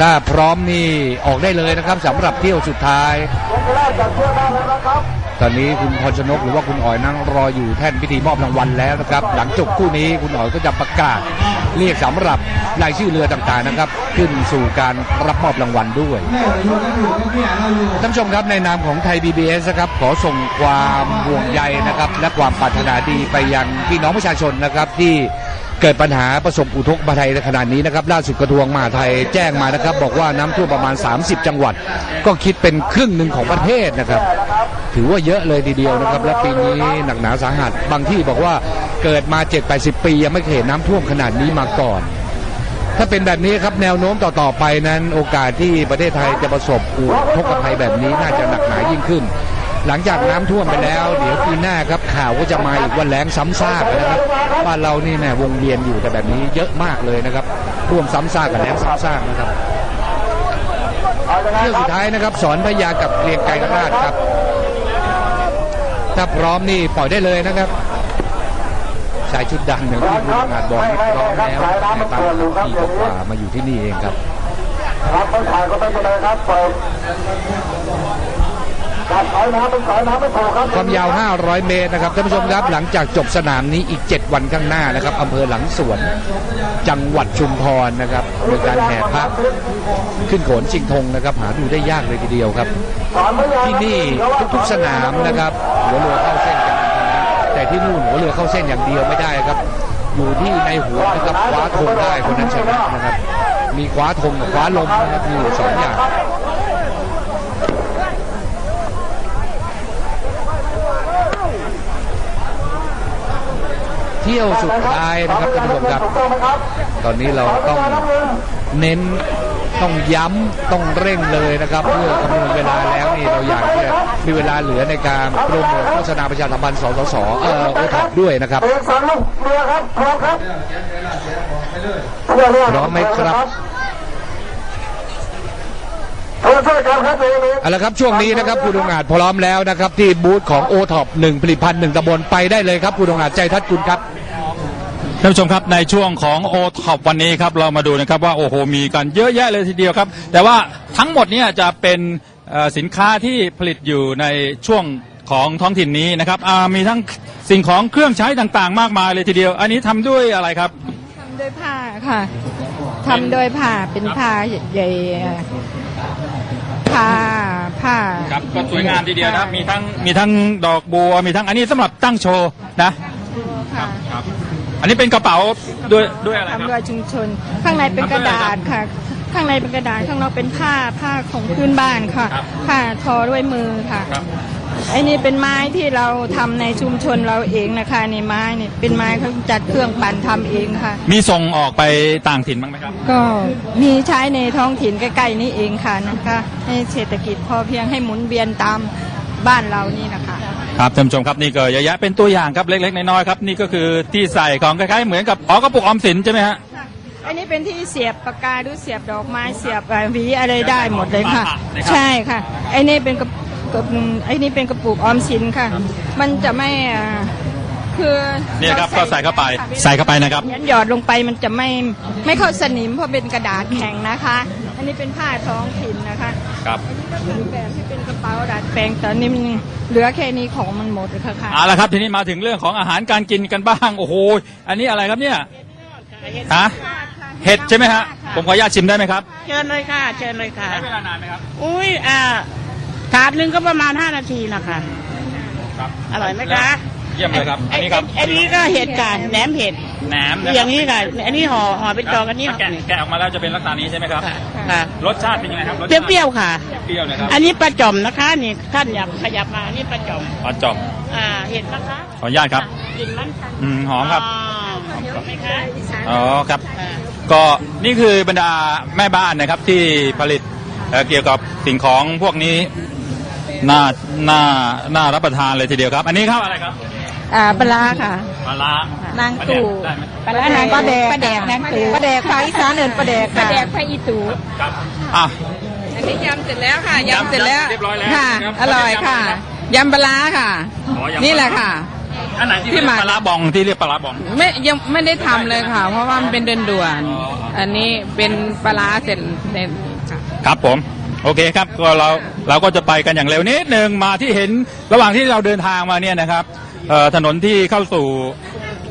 ถ้าพร้อมนี่ออกได้เลยนะครับสำหรับเที่ยวสุดท้าย ตอนนี้คุณพรชนกหรือว่าคุณอ๋อยนั่งรออยู่แท่นพิธีมอบรางวัลแล้วนะครับ หลังจบคู่นี้คุณอ๋อยก็จะประกาศ เรียกสำหรับรายชื่อเรือต่างๆนะครับ ขึ้นสู่การรับมอบรางวัลด้วยท่านผู้ชมครับในนามของไทย PBS นะครับขอส่งความห่วงใยนะครับ และความปรารถนาดีไปยังพี่น้องประชาชนนะครับที่ เกิดปัญหาประสบอุทกภัยในขณะนี้นะครับล่าสุดกระทรวงมหาดไทยแจ้งมานะครับ บอกว่าน้ำท่วมประมาณ 30 จังหวัด ก็คิดเป็นครึ่งหนึ่งของประเทศนะครับ ถือว่าเยอะเลยทีเดียวนะครับ และปีนี้หนักหนาสาหัสบางที่บอกว่าเกิดมา 7-80 ปียังไม่เคยเห็นน้ำท่วมขนาดนี้มาก่อน ถ้าเป็นแบบนี้ครับแนวโน้มต่อๆไปนั้น โอกาสที่ประเทศไทยจะประสบอุทกภัยแบบนี้น่าจะหนักหนายิ่งขึ้น หลังจากน้ำท่วมไปแล้ว เดี๋ยวปีหน้าครับข่าวก็จะมาอีกว่าแล้งซ้ำซากนะครับบ้านเรานี่แม่วงเวียนอยู่แต่แบบนี้เยอะมากเลยนะครับท่วมซ้ำซากกับแล้งซ้ำซากนะครับเรื่องสุดท้ายนะครับ สอนพยากับเกรียงไกรราชครับ ถ้าพร้อมนี่ปล่อยได้เลยนะครับชายชุดดำอย่างที่คุณอาจบอกพร้อมแล้วในตามปีกว่ามาอยู่ที่นี่เองครับ ครับไม่ถ่ายก็ไม่เป็นไรครับเปิด ความยาว 500 เมตรนะครับท่านผู้ชมครับหลังจากจบสนามนี้อีก 7 วันข้างหน้านะครับอำเภอหลังสวน จังหวัดชุมพรนะครับโดยการแห่พระขึ้นโขนชิงธงนะครับ หาดูได้ยากเลยทีเดียวครับ ที่นี่ทุกๆสนามนะครับหัวเรือเข้าเส้นกันนะแต่ที่นู่นหัวเรือเข้าเส้นอย่างเดียวไม่ได้ครับ อยู่ที่ในหัวนะครับคว้าธงได้คนนั้นชนะนะครับ มีคว้าธงกับคว้าลมนะครับมีอยู่สองอย่าง เที่ยวสุดท้ายนะครับท่านผู้ชมครับถูกต้องไหมครับ ตอนนี้เราต้องเน้นต้องย้ำต้องเร่งเลยนะครับ เพื่อคำนวณเวลาแล้วนี่เราอยากที่จะมีเวลาเหลือในการโปรโมทโฆษณาประชาสัมพันธ์สสสเอ่อโอท็อปด้วยนะครับเอกสารลูกเรือครับพร้อมครับเรือเรือพร้อมไหมครับเพื่อช่วยกันครับเรือนี้เอาละครับช่วงนี้นะครับคุณองอาจพร้อมแล้วนะครับ ที่บูธของโอท็อปหนึ่งผลิตภัณฑ์หนึ่งตำบลไปได้เลยครับคุณองอาจใจทัดคุณครับ ท่านผู้ชมครับในช่วงของโอท็อปวันนี้ครับเรามาดูนะครับว่าโอ้โหมีกันเยอะแยะเลยทีเดียวครับ แต่ว่าทั้งหมดเนี่ยจะเป็นเอ่อสินค้าที่ผลิตอยู่ในช่วงของท้องถิ่นนี้นะครับอ่ามีทั้งสิ่งของเครื่องใช้ต่างๆ มากมายเลยทีเดียว อันนี้ทำด้วยอะไรครับทำด้วยผ้าค่ะทำด้วยผ้าเป็นผ้าใหญ่ผ้าผ้าครับก็สวยงามทีเดียวนะมีทั้งมีทั้งดอกบัวมีทั้งอันนี้สำหรับตั้งโชว์นะค่ะครับ อันนี้เป็นกระเป๋าด้วยด้วยอะไรครับ ทำด้วยชุมชน ข้างในเป็นกระดาษค่ะ ข้างในเป็นกระดาษข้างนอกเป็นผ้าผ้าของพื้นบ้านค่ะครับ ผ้าทอด้วยมือค่ะ ครับ ไอ้นี่เป็นไม้ที่เราทำในชุมชนเราเองนะคะนี่ไม้นี่เป็นไม้เขาจัดเครื่องปั่นทำเองค่ะ มีส่งออกไปต่างถิ่นบ้างไหมครับ ก็มีใช้ในท้องถิ่นใกล้ๆนี่เองค่ะนะคะให้เศรษฐกิจพอเพียงให้หมุนเวียนตามบ้านเรานี่นะคะ ครับท่านผู้ชมครับนี่ก็เยอะแยะเป็นตัวอย่างครับเล็กๆน้อยๆครับนี่ก็คือที่ใส่ของคล้ายๆเหมือนกับอ๋อกระปุกออมสินใช่ไหมฮะอันนี้เป็นที่เสียบปากกาหรือเสียบดอกไม้เสียบเอ่อหวีอะไรได้หมดเลยค่ะ ใช่ค่ะไอ้นี่เป็นกระกระไอ้นี่เป็นกระปุกออมสินค่ะ มันจะไม่อ่าคือเนี่ยครับก็ใส่เข้าไปใส่เข้าไปนะครับยันหยอดลงไปมันจะไม่ไม่เข้าสนิมเพราะเป็นกระดาษแข็งนะคะ อันนี้เป็นผ้าท้องถิ่นนะคะ ครับอันนี้ก็เป็นแบบที่เป็นกระเป๋าดัดแปลงแต่อันนี้มันเหลือแค่นี้ของมันหมดเลยค่ะค่ะเอาละครับ ทีนี้มาถึงเรื่องของอาหารการกินกันบ้าง โอ้โห อันนี้อะไรครับเนี่ยฮะเห็ดใช่ไหมฮะ ผมขออนุญาตชิมได้ไหมครับ เชิญเลยค่ะ เชิญเลยค่ะ ใช้เวลานานไหมครับ อุ้ยอ่าถาดหนึ่งก็ประมาณ 5 นาทีนะคะ ครับ อร่อยไหมคะ เยี่ยมเลยครับ อันนี้ครับอันนี้ก็เห็ดค่ะแหนมเห็ดแหนมนะอย่างนี้ค่ะอันนี้ห่อห่อเป็นดอกอันนี้ถ้าแกะแกะออกมาแล้วจะเป็นลักษณะนี้ใช่ไหมครับ ค่ะค่ะรสชาติเป็นยังไงครับสเปรี้ยวๆค่ะ เปรี้ยวนะครับอันนี้ปลาจ่อมนะคะ นี่ท่านอยากขยับมาอันนี่ปลาจ่อมปลาจอมอ่าเห็ดนะคะขออนุญาตครับ กลิ่นมันอืมหอมครับหอมไหมคะอ๋อครับอ่าก็นี่คือบรรดาแม่บ้านนะครับที่ผลิตเอ่อเกี่ยวกับสิ่งของพวกนี้น่าน่าน่ารับประทานเลยทีเดียวครับ อันนี้ครับอะไรครับ อ่าปลาค่ะ ปลาร้านางตู่ได้ไหมปลานางปลาแดกปลาแดกนางตู่ปลาแดกภาคอีสานเอินปลาแดกปลาแดกภาคอีตู ครับอะ อันนี้ยำเสร็จแล้วค่ะยำเสร็จแล้วเรียบร้อยแล้วค่ะ นะครับอร่อยค่ะยำปลาร้าค่ะ อ๋อยำปลาร้านี่แหละค่ะ อันไหนที่ที่เรียกมา ปลาร้าบองที่เรียกปลาร้าบอง ไม่ยังไม่ได้ทำเลยค่ะ เพราะว่ามันเป็นเดินด่วนอันนี้เป็นปลาร้าเสร็จเร็จค่ะ ครับผม โอเคครับก็เราเราก็จะไปกันอย่างเร็วนิดหนึ่งมาที่เห็นระหว่างที่เราเดินทางมาเนี่ยนะครับเอ่อถนนที่เข้าสู่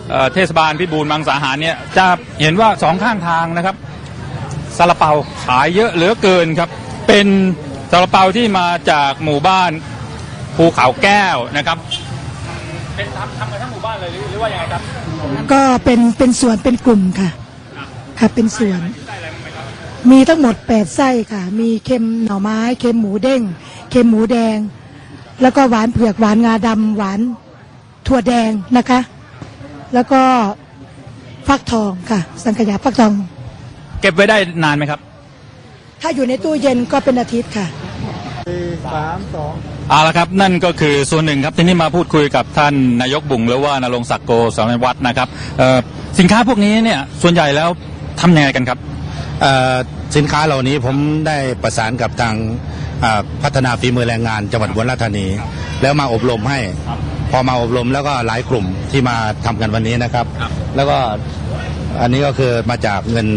เอ่อเทศบาลพิบูลมังสาหารเนี่ยจะเห็นว่าสองข้างทางนะครับซาลาเปาขายเยอะเหลือเกินครับ เป็นซาลาเปาที่มาจากหมู่บ้านภูเขาแก้วนะครับเป็นทำทำกันทั้งหมู่บ้านเลยหรือหรือว่ายังไงครับ ก็เป็นเป็นส่วนเป็นกลุ่มค่ะค่ะเป็นส่วน มีทั้งหมดแปดไส้ค่ะ มีเค็มหน่อไม้ เค็มหมูเด้ง เค็มหมูแดง แล้วก็หวานเผือก หวานงาดำ หวานถั่วแดงนะคะ แล้วก็ฟักทองค่ะ สังขยาฟักทอง เก็บไว้ได้นานไหมครับ ถ้าอยู่ในตู้เย็นก็เป็นอาทิตย์ค่ะเอาละครับนั่นก็คือส่วนหนึ่งครับที่นี่มาพูดคุยกับท่านนายกบุ๋งหรือว่านรงศักดิ์โกสารวัตรนะครับเอ่อสินค้าพวกนี้เนี่ยส่วนใหญ่แล้วทำยังไงกันครับ เอ่อ สินค้าเหล่านี้ผมได้ประสานกับทางอ่าพัฒนาฝีมือแรงงานจังหวัดอุบลราชธานีแล้วมาอบรมให้ พอมาอบรมแล้วก็หลายกลุ่มที่มาทำกันวันนี้นะครับครับ แล้วก็อันนี้ก็คือมาจากเงิน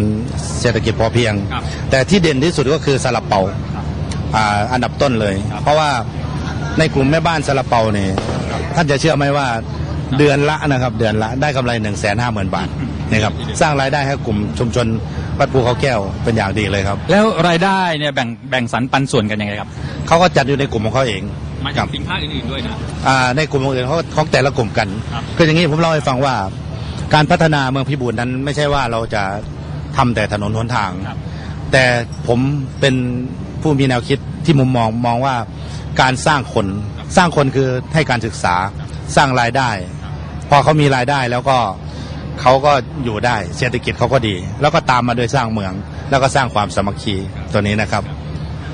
เศรษฐกิจพอเพียงครับแต่ที่เด่นที่สุดก็คือซาลาเปาอ่าอันดับต้นเลย เพราะว่าในกลุ่มแม่บ้านซาลาเปาเนี่ยท่านจะเชื่อไหมว่าเดือนละนะครับ เดือนละได้กำไร1นึ่งแสนห้าหมื่นบาทนะครับสร้างรายได้ให้กลุ่มชุมชน วัดภูเขาแก้วเป็นอย่างดีเลยครับ แล้วรายได้เนี่ยแบ่งแบ่งสรรปันส่วนกันยังไงครับเขาก็จัดอยู่ในกลุ่มของเขาเองมาคจารักบสินค้าอื่นๆด้วยนะอ่าในกลุ่มอื่นเขาของแต่ละกลุ่มกันครับคืออย่างนี้ผมเล่าให้ฟังว่า การพัฒนาเมืองพิบูรณ์นั้นไม่ใช่ว่าเราจะทำแต่ถนนหนทางครับแต่ผมเป็นผู้มีแนวคิดที่มุมมองมองว่าการสร้างคนสร้างคนคือให้การศึกษาสร้างรายได้ พอเขามีรายได้แล้วก็ เขาก็อยู่ได้เศรษฐกิจเขาก็ดี แล้วก็ตามมาด้วยสร้างเมือง แล้วก็สร้างความสามัคคีตัวนี้นะครับ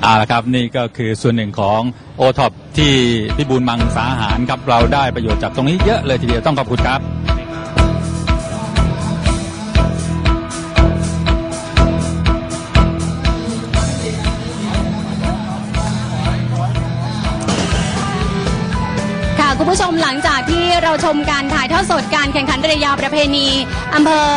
เอาละครับนี่ก็คือส่วนหนึ่งของโอท็อปที่พิบูลมังสาหารครับเราได้ประโยชน์จากตรงนี้เยอะเลยทีเดียวต้องขอบคุณครับ ผู้ชมหลังจากที่เราชมการถ่ายทอดสดการแข่งขันเรือยาวประเพณีอำเภอ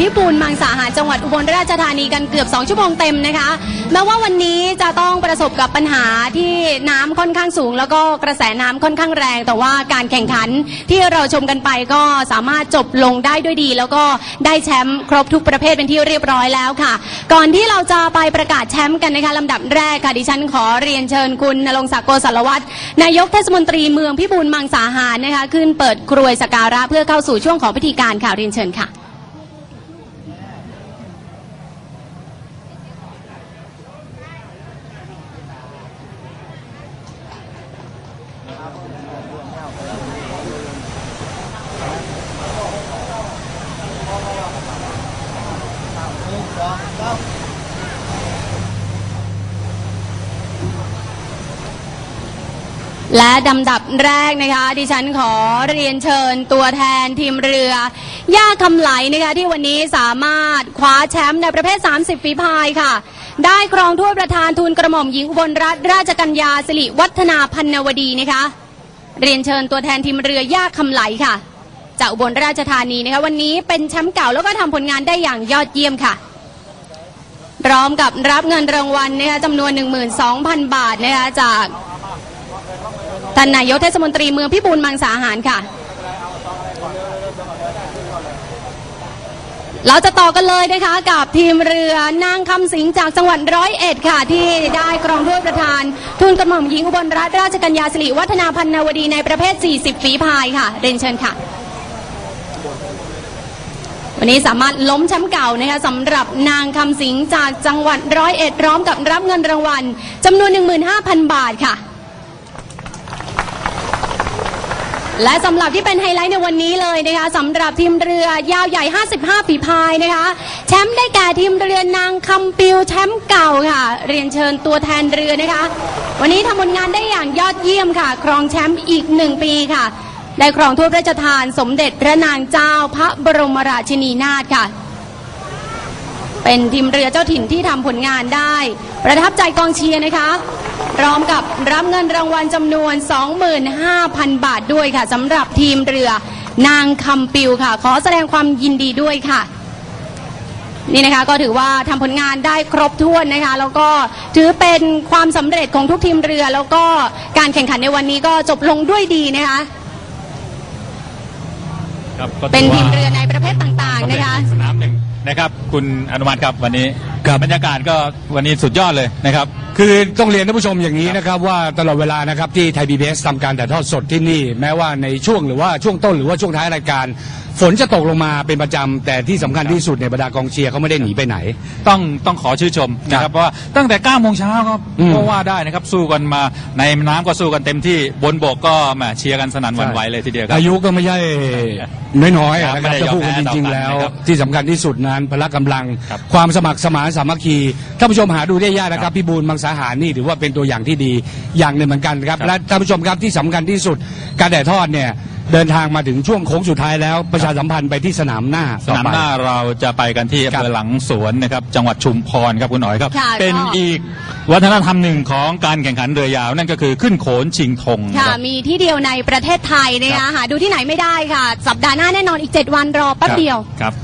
พิบูลมังสาหารจังหวัดอุบลราชธานีกันเกือบ 2 ชั่วโมงเต็มนะคะแม้ว่าวันนี้จะต้องประสบกับปัญหาที่น้ำค่อนข้างสูง แล้วก็กระแสน้ำค่อนข้างแรง แต่ว่าการแข่งขันที่เราชมกันไปก็สามารถจบลงได้ด้วยดี แล้วก็ได้แชมป์ครบทุกประเภทเป็นที่เรียบร้อยแล้วค่ะ ก่อนที่เราจะไปประกาศแชมป์กันนะคะลำดับแรกค่ะดิฉันขอเรียนเชิญคุณนรงศักดิ์โกสารวัตรนายกเทศมนตรีเมืองพิบูลมังสาหารนะคะขึ้นเปิดกรวยสกการะเพื่อเข้าสู่ช่วงของพิธีการค่ะเรียนเชิญค่ะ และลำดับแรกนะคะ ดิฉันขอเรียนเชิญตัวแทนทีมเรือย่าคำไหลนะคะที่วันนี้สามารถคว้าแชมป์ในประเภท 30 ฝีพายค่ะ ได้ครองถ้วยประธานทูลกระหม่อมหญิงอุบลรัตนราชกัญญาสิริวัฒนาพันนวดีนะคะ เรียนเชิญตัวแทนทีมเรือย่าคำไหลค่ะ จากอุบลราชธานีนะคะวันนี้เป็นแชมป์เก่าแล้วก็ทำผลงานได้อย่างยอดเยี่ยมค่ะพร้อมกับรับเงินรางวัลนะคะจำนวน 12,000 บาทนะคะจาก ท่านนายกเทศมนตรีเมืองพิบูลมังสาหารค่ะ เราจะต่อกันเลยนะคะกับทีมเรือนางคำสิงจากจังหวัดร้อยเอ็ดค่ะ ที่ได้กรองถ้วยประธาน ทุนกระหม่อมหญิงอุบลรัตนราชกัญญาสิริวัฒนาพันนาวดีในประเภท 40 ฝีพายค่ะ เรียนเชิญค่ะวันนี้สามารถล้มแชมป์เก่านะคะสำหรับนางคำสิงจากจังหวัดร้อยเอ็ดพร้อมกับรับเงินรางวัลจำนวน 15,000 บาทค่ะ และสำหรับที่เป็นไฮไลท์ในวันนี้เลยนะคะสำหรับทีมเรือยาวใหญ่ 55 ฝีพายนะคะ แชมป์ได้แก่ทีมเรือนางคำปิวแชมป์เก่าค่ะ เรียนเชิญตัวแทนเรือนะคะ วันนี้ทำผลงานได้อย่างยอดเยี่ยมค่ะ ครองแชมป์อีกหนึ่งปีค่ะ ได้ครองถ้วยพระราชทานสมเด็จพระนางเจ้าพระบรมราชินีนาถค่ะ เป็นทีมเรือเจ้าถิ่นที่ทำผลงานได้ ประทับใจกองเชียร์นะคะพร้อมกับรับเงินรางวัลจำนวน 25,000 บาทด้วยค่ะสำหรับทีมเรือนางคำปิวค่ะ ขอแสดงความยินดีด้วยค่ะนี่นะคะก็ถือว่าทำผลงานได้ครบถ้วนนะคะ แล้วก็ถือเป็นความสำเร็จของทุกทีมเรือ แล้วก็การแข่งขันในวันนี้ก็จบลงด้วยดีนะคะครับก็เป็นถือทีว่ามเรือในประเภทต่างๆนะคะสนามหนึ่ง นะครับ คุณอนุมัติครับวันนี้ครับ บรรยากาศก็วันนี้สุดยอดเลยนะครับ คือต้องเรียนท่านผู้ชมอย่างนี้นะครับว่าตลอดเวลานะครับที่ไทยพีบีทำการถ่ายทอดสดที่นี่ แม้ว่าในช่วงหรือว่าช่วงต้นหรือว่าช่วงท้ายรายการ ฝนจะตกลงมาเป็นประจำแต่ที่สำคัญที่สุดในยบรรดากองเชียร์เขาไม่ได้หนีไปไหน ต้องต้องขอชื่นชมนะครับเพราะว่าตั้งแต่9โมงเช้าครับอืมก็ว่าได้นะครับสู้กันมาในน้ำก็สู้กันเต็มที่บนบกก็แหมเชียร์กันสนั่นหวั่นไหวเลยทีเดียวครับ อายุก็ไม่ใช่น้อยๆครับนะคไม่รับได้จะพูดกันยอจมแพ้ริงต่อกันๆแล้วนะครับที่สำคัญที่สุดนั้นพละกำลัง ครับความสมัครสมานสามัคคีท่านผู้ชมหาดูได้ยากนะครับพี่บูลมังสาหารนี่ถือว่าเป็นตัวอย่างที่ดีอย่างหนึ่งเหมือนกันครับครับและท่านผู้ชมครับที่สำคัญที่สุดการถ่ายทอดเนี่ยเดินทางมาถึงช่วงโค้งสุดท้ายแล้วประชาสัมพันธ์ไปที่สนามหน้าสต่อนามไปหน้าเราจะไปกันที่อำครัเภบอหลังสวนนะครับจังหวัดชุมพรครับคุณหน่อยครับ ค่ะเป็นก็ อีกวัฒนธรรมหนึ่งของการแข่งขันเรือยาวนั่นก็คือขึ้นโขนชิงธงนะค่ะ ครับ มีที่เดียวในประเทศไทยนะคะหาดูที่ไหนไม่ได้ค่ะ สัปดาห์หน้าแน่นอนอีก 7 วันรอแป๊บเดียว ครับ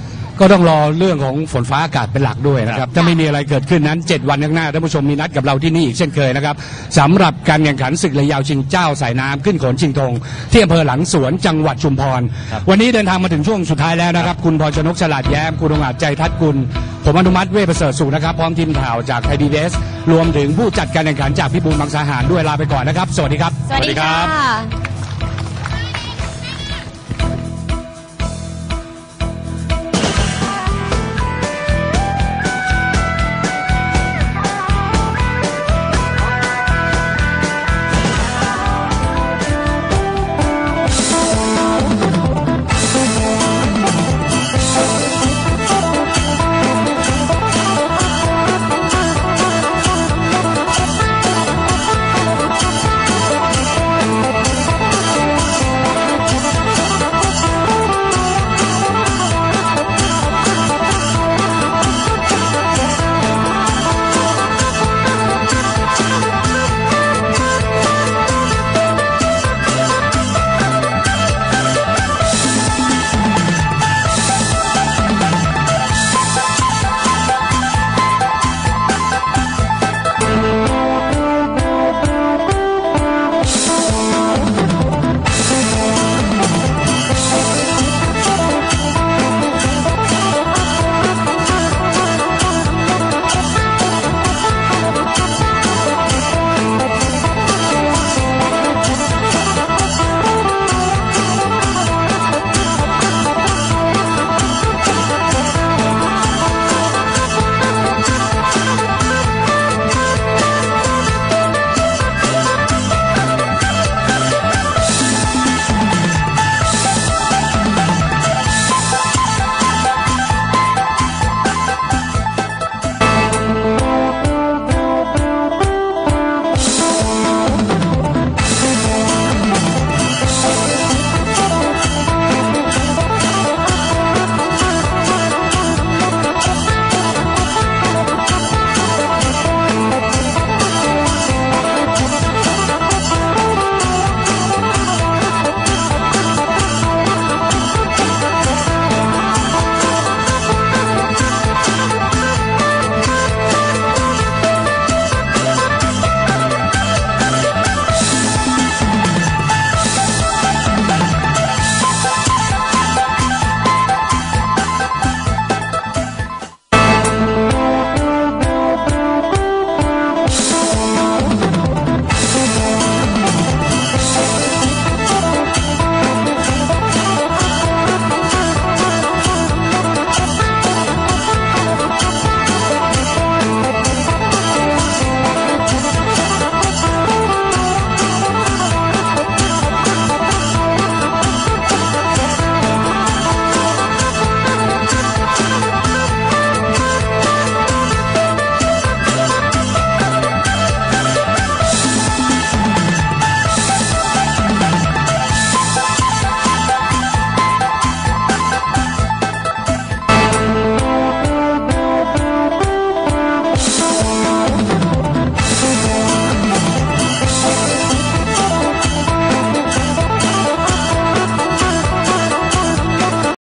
ก็ต้องรอเรื่องของฝนฟ้าอากาศเป็นหลักด้วยนะครับ ถ้าไม่มีอะไรเกิดขึ้นนั้น 7 วันข้างหน้าท่านผู้ชมมีนัดกับเราที่นี่อีกเช่นเคยนะครับสำหรับการแข่งขันศึกเรือยาวชิงเจ้าสายน้ำขึ้นโขนชิงธงที่อำเภอหลังสวนจังหวัดชุมพร ครับ วันนี้เดินทางมาถึงช่วงสุดท้ายแล้วนะครับ คุณพรชนกฉลาดแย้ม คุณองอาจใจทัดกุล ผมอนุมัติเวชประเสริฐสุขนะครับ พร้อมทีมข่าวจากไทยดีเสรวมถึงผู้จัดการแข่งขันจากพิบูลมังสาหารด้วยลาไปก่อนนะครับ สวัสดีครับ สวัสดีค่ะ